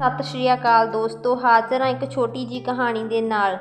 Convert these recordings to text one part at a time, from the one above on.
ਸਤਿ ਸ਼੍ਰੀ ਅਕਾਲ ਦੋਸਤੋ, ਹਾਜ਼ਰ ਹਾਂ ਇੱਕ ਛੋਟੀ ਜੀ ਕਹਾਣੀ ਦੇ ਨਾਲ।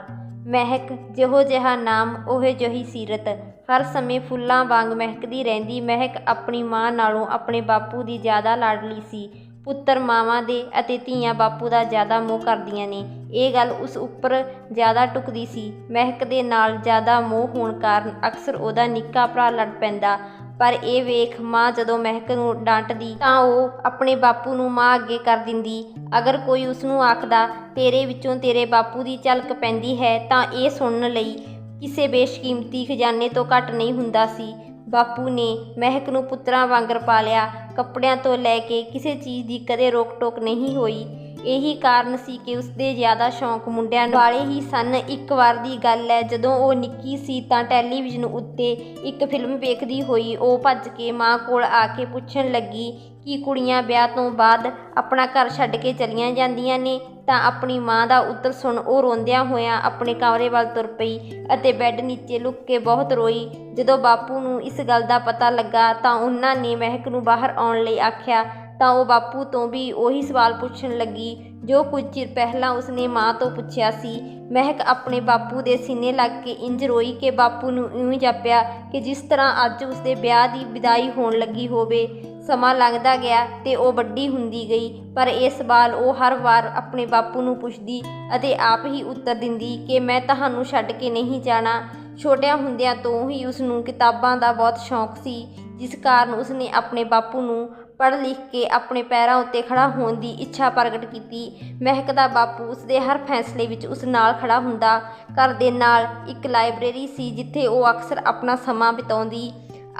ਮਹਿਕ ਜਿਹੋ ਜਿਹਾ ਨਾਮ, ਉਹੇ ਜਿਹੀ ਸੀਰਤ। ਹਰ ਸਮੇਂ ਫੁੱਲਾਂ ਵਾਂਗ ਮਹਿਕਦੀ ਰਹਿੰਦੀ ਮਹਿਕ ਆਪਣੀ ਮਾਂ ਨਾਲੋਂ ਆਪਣੇ ਬਾਪੂ ਦੀ ਜ਼ਿਆਦਾ ਲਾਡਲੀ ਸੀ। ਪੁੱਤਰ ਮਾਵਾਂ ਦੇ ਅਤੇ ਧੀਆਂ ਬਾਪੂ ਦਾ ਜ਼ਿਆਦਾ ਮੋਹ ਕਰਦੀਆਂ ਨੇ। ਇਹ ਗੱਲ ਉਸ ਉੱਪਰ ਜ਼ਿਆਦਾ ਟੁਕਦੀ ਸੀ। ਮਹਿਕ ਦੇ ਨਾਲ ਜ਼ਿਆਦਾ ਮੋਹ ਹੋਣ ਕਾਰਨ ਅਕਸਰ ਉਹਦਾ ਨਿੱਕਾ ਭਰਾ ਲੜ ਪੈਂਦਾ। ਪਰ ਇਹ ਵੇਖ ਮਾਂ ਜਦੋਂ ਮਹਿਕ ਨੂੰ ਡਾਂਟਦੀ ਤਾਂ ਉਹ ਆਪਣੇ ਬਾਪੂ ਨੂੰ ਮਾਂ ਅੱਗੇ ਕਰ ਦਿੰਦੀ। ਅਗਰ ਕੋਈ ਉਸ ਨੂੰ ਆਖਦਾ, ਤੇਰੇ ਵਿੱਚੋਂ ਤੇਰੇ ਬਾਪੂ ਦੀ ਝਲਕ ਪੈਂਦੀ ਹੈ, ਤਾਂ ਇਹ ਸੁਣਨ ਲਈ ਕਿਸੇ ਬੇਸ਼ਕੀਮਤੀ ਖਜ਼ਾਨੇ ਤੋਂ ਘੱਟ ਨਹੀਂ ਹੁੰਦਾ ਸੀ। ਬਾਪੂ ਨੇ ਮਹਿਕ ਨੂੰ ਪੁੱਤਰਾਂ ਵਾਂਗਰ ਪਾਲਿਆ। ਕੱਪੜਿਆਂ ਤੋਂ ਲੈ ਕੇ ਕਿਸੇ ਚੀਜ਼ ਦੀ ਕਦੇ ਰੋਕ ਟੋਕ ਨਹੀਂ ਹੋਈ। ਇਹੀ ਕਾਰਨ ਸੀ ਕਿ ਉਸਦੇ ਜ਼ਿਆਦਾ ਸ਼ੌਂਕ ਮੁੰਡਿਆਂ ਵਾਲੇ ਹੀ ਸਨ। ਇੱਕ ਵਾਰ ਦੀ ਗੱਲ ਹੈ, ਜਦੋਂ ਉਹ ਨਿੱਕੀ ਸੀ ਤਾਂ ਟੈਲੀਵਿਜ਼ਨ ਉੱਤੇ ਇੱਕ ਫਿਲਮ ਵੇਖਦੀ ਹੋਈ ਉਹ ਭੱਜ ਕੇ ਮਾਂ ਕੋਲ ਆ ਕੇ ਪੁੱਛਣ ਲੱਗੀ ਕਿ ਕੁੜੀਆਂ ਵਿਆਹ ਤੋਂ ਬਾਅਦ ਆਪਣਾ ਘਰ ਛੱਡ ਕੇ ਚਲੀਆਂ ਜਾਂਦੀਆਂ ਨੇ? ਤਾਂ ਆਪਣੀ ਮਾਂ ਦਾ ਉੱਤਰ ਸੁਣ ਉਹ ਰੋਂਦਿਆਂ ਹੋਇਆਂ ਆਪਣੇ ਕਮਰੇ ਵੱਲ ਤੁਰ ਪਈ ਅਤੇ ਬੈੱਡ ਨੀਚੇ ਲੁੱਕ ਕੇ ਬਹੁਤ ਰੋਈ। ਜਦੋਂ ਬਾਪੂ ਨੂੰ ਇਸ ਗੱਲ ਦਾ ਪਤਾ ਲੱਗਾ ਤਾਂ ਉਹਨਾਂ ਨੇ ਮਹਿਕ ਨੂੰ ਬਾਹਰ ਆਉਣ ਲਈ ਆਖਿਆ ਤਾਂ ਉਹ ਬਾਪੂ ਤੋਂ ਵੀ ਉਹੀ ਸਵਾਲ ਪੁੱਛਣ ਲੱਗੀ। ਜੋ ਕੁਝ ਚਿਰ ਪਹਿਲਾਂ ਉਸਨੇ ਮਾਂ ਤੋਂ ਪੁੱਛਿਆ ਸੀ, ਮਹਿਕ ਆਪਣੇ ਬਾਪੂ ਦੇ ਸੀਨੇ ਲੱਗ ਕੇ ਇੰਜ ਰੋਈ ਕਿ ਬਾਪੂ ਨੂੰ ਇਉਂ ਜਾਪਿਆ ਕਿ ਜਿਸ ਤਰ੍ਹਾਂ ਅੱਜ ਉਸਦੇ ਵਿਆਹ ਦੀ ਵਿਦਾਈ ਹੋਣ ਲੱਗੀ ਹੋਵੇ। ਸਮਾਂ ਲੰਘਦਾ ਗਿਆ ਤੇ ਉਹ ਵੱਡੀ ਹੁੰਦੀ ਗਈ, ਪਰ ਇਹ ਸਵਾਲ ਉਹ ਹਰ ਵਾਰ ਆਪਣੇ ਬਾਪੂ ਨੂੰ ਪੁੱਛਦੀ ਅਤੇ ਆਪ ਹੀ ਉੱਤਰ ਦਿੰਦੀ ਕਿ ਮੈਂ ਤੁਹਾਨੂੰ ਛੱਡ ਕੇ ਨਹੀਂ ਜਾਣਾ। ਛੋਟਿਆਂ ਹੁੰਦਿਆਂ ਤੋਂ ਹੀ ਉਸ ਨੂੰ ਕਿਤਾਬਾਂ ਦਾ ਬਹੁਤ ਸ਼ੌਂਕ ਸੀ, ਜਿਸ ਕਾਰਨ ਉਸਨੇ ਆਪਣੇ ਬਾਪੂ ਨੂੰ ਪੜ੍ਹ ਲਿਖ ਕੇ ਆਪਣੇ ਪੈਰਾਂ ਉੱਤੇ ਖੜਾ ਹੋਣ ਦੀ ਇੱਛਾ ਪ੍ਰਗਟ ਕੀਤੀ। ਮਹਿਕ ਦਾ ਬਾਪੂ ਉਸਦੇ ਹਰ ਫੈਸਲੇ ਵਿੱਚ ਉਸ ਨਾਲ ਖੜਾ ਹੁੰਦਾ। ਘਰ ਦੇ ਨਾਲ ਇੱਕ ਲਾਇਬ੍ਰੇਰੀ ਸੀ ਜਿੱਥੇ ਉਹ ਅਕਸਰ ਆਪਣਾ ਸਮਾਂ ਬਿਤਾਉਂਦੀ।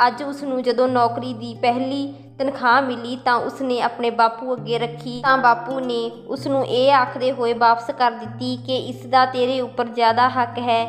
ਅੱਜ ਉਸ ਨੂੰ ਜਦੋਂ ਨੌਕਰੀ ਦੀ ਪਹਿਲੀ ਤਨਖਾਹ ਮਿਲੀ ਤਾਂ ਉਸਨੇ ਆਪਣੇ ਬਾਪੂ ਅੱਗੇ ਰੱਖੀ। ਤਾਂ ਬਾਪੂ ਨੇ ਉਸ ਨੂੰ ਇਹ ਆਖਦੇ ਹੋਏ ਵਾਪਸ ਕਰ ਦਿੱਤੀ ਕਿ ਇਸ ਦਾ ਤੇਰੇ ਉੱਪਰ ਜ਼ਿਆਦਾ ਹੱਕ ਹੈ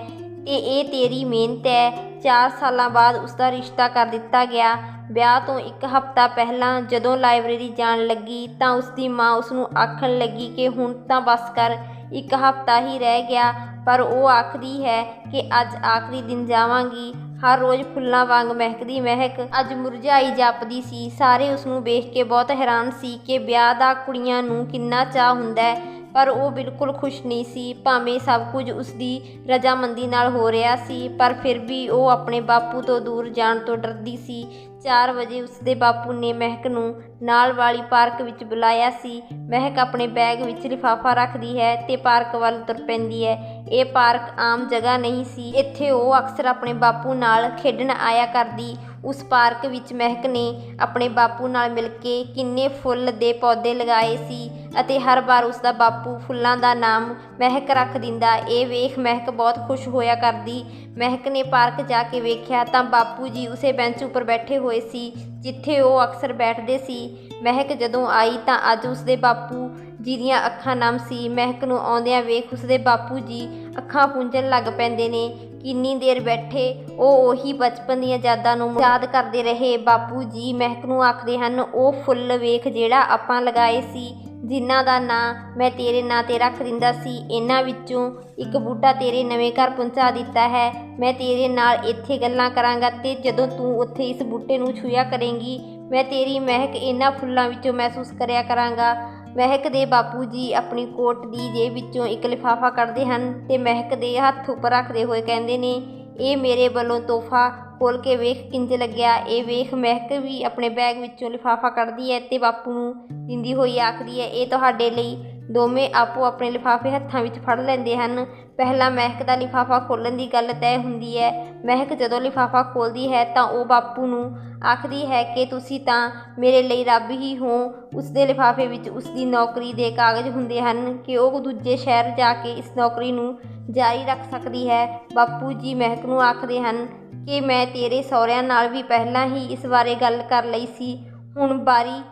ਤੇ ਇਹ ਤੇਰੀ ਮਿਹਨਤ ਹੈ। 4 ਸਾਲਾਂ ਬਾਅਦ ਉਸ ਦਾ ਰਿਸ਼ਤਾ ਕਰ ਦਿੱਤਾ ਗਿਆ। ਵਿਆਹ ਤੋਂ ਇੱਕ ਹਫ਼ਤਾ ਪਹਿਲਾਂ ਜਦੋਂ ਲਾਇਬ੍ਰੇਰੀ ਜਾਣ ਲੱਗੀ ਤਾਂ ਉਸ ਦੀ ਮਾਂ ਉਸ ਨੂੰ ਆਖਣ ਲੱਗੀ ਕਿ ਹੁਣ ਤਾਂ ਬਸ ਕਰ। ਇੱਕ ਹਫ਼ਤਾ ਹੀ ਰਹਿ ਗਿਆ, ਪਰ ਉਹ ਆਖਦੀ ਹੈ ਕਿ ਅੱਜ ਆਖਰੀ ਦਿਨ ਜਾਵਾਂਗੀ। ਹਰ ਰੋਜ਼ ਫੁੱਲਾਂ ਵਾਂਗ ਮਹਿਕਦੀ ਮਹਿਕ। ਅੱਜ ਮੁਰਝਾਈ ਜਾਪਦੀ ਸੀ। ਸਾਰੇ ਉਸ ਨੂੰ ਵੇਖ ਕੇ ਬਹੁਤ ਹੈਰਾਨ ਸੀ ਕਿ ਵਿਆਹ ਦਾ ਕੁੜੀਆਂ ਨੂੰ ਕਿੰਨਾ ਚਾਹ ਹੁੰਦਾ ਹੈ। ਪਰ ਉਹ ਬਿਲਕੁਲ ਖੁਸ਼ ਨਹੀਂ ਸੀ। ਭਾਵੇਂ ਸਭ ਕੁਝ ਉਸ ਦੀ ਰਜਾਮੰਦੀ ਨਾਲ ਹੋ ਰਿਹਾ ਸੀ, ਪਰ ਫਿਰ ਵੀ ਉਹ ਆਪਣੇ ਬਾਪੂ ਤੋਂ ਦੂਰ ਜਾਣ ਤੋਂ ਡਰਦੀ ਸੀ। 4 ਵਜੇ ਉਸਦੇ ਬਾਪੂ ਨੇ ਮਹਿਕ ਨੂੰ ਨਾਲ ਵਾਲੀ ਪਾਰਕ ਵਿੱਚ ਬੁਲਾਇਆ ਸੀ। ਮਹਿਕ ਆਪਣੇ ਬੈਗ ਵਿੱਚ ਲਿਫਾਫਾ ਰੱਖਦੀ ਹੈ ਤੇ ਪਾਰਕ ਵੱਲ ਤੁਰ ਪੈਂਦੀ ਹੈ। ਇਹ ਪਾਰਕ ਆਮ ਜਗ੍ਹਾ ਨਹੀਂ ਸੀ। ਇੱਥੇ ਉਹ ਅਕਸਰ ਆਪਣੇ ਬਾਪੂ ਨਾਲ ਖੇਡਣ ਆਇਆ ਕਰਦੀ। ਉਸ ਪਾਰਕ ਵਿੱਚ ਮਹਿਕ ਨੇ ਆਪਣੇ ਬਾਪੂ ਨਾਲ ਮਿਲ ਕੇ ਕਿੰਨੇ ਫੁੱਲ ਦੇ ਪੌਦੇ ਲਗਾਏ ਸੀ। ਅਤੇ ਹਰ ਵਾਰ ਉਸ ਦਾ ਬਾਪੂ ਫੁੱਲਾਂ ਦਾ ਨਾਮ ਮਹਿਕ ਰੱਖ ਦਿੰਦਾ। ਇਹ ਵੇਖ ਮਹਿਕ ਬਹੁਤ ਖੁਸ਼ ਹੋਇਆ ਕਰਦੀ। ਮਹਿਕ ਨੇ ਪਾਰਕ ਜਾ ਕੇ ਵੇਖਿਆ ਤਾਂ ਬਾਪੂ ਜੀ ਉਸੇ ਬੈਂਚ ਉੱਪਰ ਬੈਠੇ ਹੋਏ ਸੀ, ਜਿੱਥੇ ਉਹ ਅਕਸਰ ਬੈਠਦੇ ਸੀ। ਮਹਿਕ ਜਦੋਂ ਆਈ ਤਾਂ ਅੱਜ ਉਸਦੇ ਬਾਪੂ ਜੀ ਦੀਆਂ ਅੱਖਾਂ ਨਮ ਸੀ। ਮਹਿਕ ਨੂੰ ਆਉਂਦਿਆਂ ਵੇਖ ਉਸਦੇ ਬਾਪੂ ਜੀ ਅੱਖਾਂ ਪੂੰਝਣ ਲੱਗ ਪੈਂਦੇ ਨੇ। ਕਿੰਨੀ ਦੇਰ ਬੈਠੇ, ਉਹ ਉਹੀ ਬਚਪਨ ਦੀਆਂ ਯਾਦਾਂ ਨੂੰ ਯਾਦ ਕਰਦੇ ਰਹੇ। ਬਾਪੂ ਜੀ ਮਹਿਕ ਨੂੰ ਆਖਦੇ ਹਨ, ਉਹ ਫੁੱਲ ਵੇਖ ਜਿਹੜਾ ਆਪਾਂ ਲਗਾਏ ਸੀ। ਜਿਨ੍ਹਾਂ ਦਾ ਨਾਂ ਮੈਂ ਤੇਰੇ ਨਾਂ ਤੇ ਰੱਖ ਦਿੰਦਾ ਸੀ, ਇਹਨਾਂ ਵਿੱਚੋਂ ਇੱਕ ਬੂਟਾ ਤੇਰੇ ਨਵੇਂ ਘਰ ਪਹੁੰਚਾ ਦਿੱਤਾ ਹੈ। ਮੈਂ ਤੇਰੇ ਨਾਲ ਇੱਥੇ ਗੱਲਾਂ ਕਰਾਂਗਾ ਤੇ ਜਦੋਂ ਤੂੰ ਉੱਥੇ ਇਸ ਬੂਟੇ ਨੂੰ ਛੂਇਆ ਕਰੇਂਗੀ, ਮੈਂ ਤੇਰੀ ਮਹਿਕ ਇਹਨਾਂ ਫੁੱਲਾਂ ਵਿੱਚੋਂ ਮਹਿਸੂਸ ਕਰਿਆ ਕਰਾਂਗਾ। ਮਹਿਕ ਦੇ ਬਾਪੂ ਜੀ ਆਪਣੀ ਕੋਟ ਦੀ ਜੇਬ ਵਿੱਚੋਂ ਇੱਕ ਲਿਫਾਫਾ ਕੱਢਦੇ ਹਨ ਤੇ ਮਹਿਕ ਦੇ ਹੱਥ ਉੱਪਰ ਰੱਖਦੇ ਹੋਏ ਕਹਿੰਦੇ ਨੇ, ਇਹ ਮੇਰੇ ਵੱਲੋਂ ਤੋਹਫਾ ਖੋਲ ਕੇ ਵੇਖ ਕਿੰਜ ਲੱਗਿਆ। ਇਹ ਵੇਖ ਮਹਿਕ ਵੀ ਆਪਣੇ ਬੈਗ ਵਿੱਚੋਂ ਲਿਫਾਫਾ ਕੱਢਦੀ ਹੈ ਤੇ ਬਾਪੂ ਨੂੰ ਦਿੰਦੀ ਹੋਈ ਆਖਦੀ ਹੈ, ਇਹ ਤੁਹਾਡੇ ਲਈ ਦੋਵੇਂ ਆਪੋ ਆਪਣੇ ਲਿਫਾਫੇ ਹੱਥਾਂ ਵਿੱਚ ਫੜ ਲੈਂਦੇ ਹਨ। ਪਹਿਲਾਂ ਮਹਿਕ ਦਾ ਲਿਫਾਫਾ ਖੋਲਣ ਦੀ ਗੱਲ ਤੈਅ ਹੁੰਦੀ ਹੈ। ਮਹਿਕ ਜਦੋਂ ਲਿਫਾਫਾ ਖੋਲਦੀ ਹੈ ਤਾਂ ਉਹ ਬਾਪੂ ਨੂੰ ਆਖਦੀ ਹੈ ਕਿ ਤੁਸੀਂ ਤਾਂ ਮੇਰੇ ਲਈ ਰੱਬ ਹੀ ਹੋ। ਉਸ ਦੇ ਲਿਫਾਫੇ ਵਿੱਚ ਉਸ ਦੀ ਨੌਕਰੀ ਦੇ ਕਾਗਜ਼ ਹੁੰਦੇ ਹਨ ਕਿ ਉਹ ਦੂਜੇ ਸ਼ਹਿਰ ਜਾ ਕੇ ਇਸ ਨੌਕਰੀ ਨੂੰ ਜਾਰੀ ਰੱਖ ਸਕਦੀ ਹੈ। ਬਾਪੂ ਜੀ ਮਹਿਕ ਨੂੰ ਆਖਦੇ ਹਨ ਕਿ ਮੈਂ ਤੇਰੇ ਸਹੁਰਿਆਂ ਨਾਲ ਵੀ ਪਹਿਲਾਂ ਹੀ ਇਸ ਬਾਰੇ ਗੱਲ ਕਰ ਲਈ ਸੀ। ਹੁਣ ਬਾਰੀ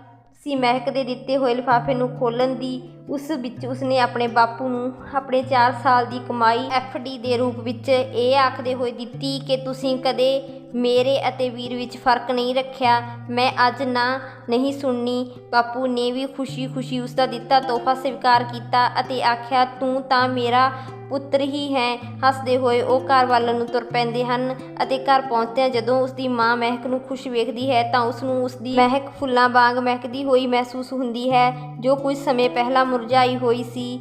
ਸੀ ਮਹਿਕ ਦੇ ਦਿੱਤੇ ਹੋਏ ਲਿਫਾਫੇ ਨੂੰ ਖੋਲਣ ਦੀ। ਉਸ ਵਿੱਚ ਉਸਨੇ ਆਪਣੇ ਬਾਪੂ ਨੂੰ ਆਪਣੇ 4 ਸਾਲ ਦੀ ਕਮਾਈ ਡੀ ਦੇ ਰੂਪ ਵਿੱਚ ਇਹ ਆਖਦੇ ਹੋਏ ਦਿੱਤੀ ਕਿ ਤੁਸੀਂ ਕਦੇ ਮੇਰੇ ਅਤੇ ਵੀਰ ਵਿੱਚ ਫ਼ਰਕ ਨਹੀਂ ਰੱਖਿਆ। ਮੈਂ ਅੱਜ ਨਾ ਨਹੀਂ ਸੁਣਨੀ। ਬਾਪੂ ਨੇ ਵੀ ਖੁਸ਼ੀ-ਖੁਸ਼ੀ ਉਸ ਦਾ ਦਿੱਤਾ ਤੋਹਫਾ ਸਵੀਕਾਰ ਕੀਤਾ ਅਤੇ ਆਖਿਆ, ਤੂੰ ਤਾਂ ਮੇਰਾ ਪੁੱਤਰ ਹੀ ਹੈ। ਹੱਸਦੇ ਹੋਏ ਉਹ ਘਰ ਵੱਲ ਨੂੰ ਤੁਰ ਪੈਂਦੇ ਹਨ ਅਤੇ ਘਰ ਪਹੁੰਚਦਿਆਂ ਜਦੋਂ ਉਸ ਦੀ ਮਾਂ ਮਹਿਕ ਨੂੰ ਖੁਸ਼ ਵੇਖਦੀ ਹੈ ਤਾਂ ਉਸ ਨੂੰ ਉਸ ਦੀ ਮਹਿਕ ਫੁੱਲਾਂ ਵਾਂਗ ਮਹਿਕਦੀ ਹੋਈ ਮਹਿਸੂਸ ਹੁੰਦੀ ਹੈ, ਜੋ ਕੁਝ ਸਮੇਂ ਪਹਿਲਾਂ ਮੁਰਝਾਈ ਹੋਈ ਸੀ।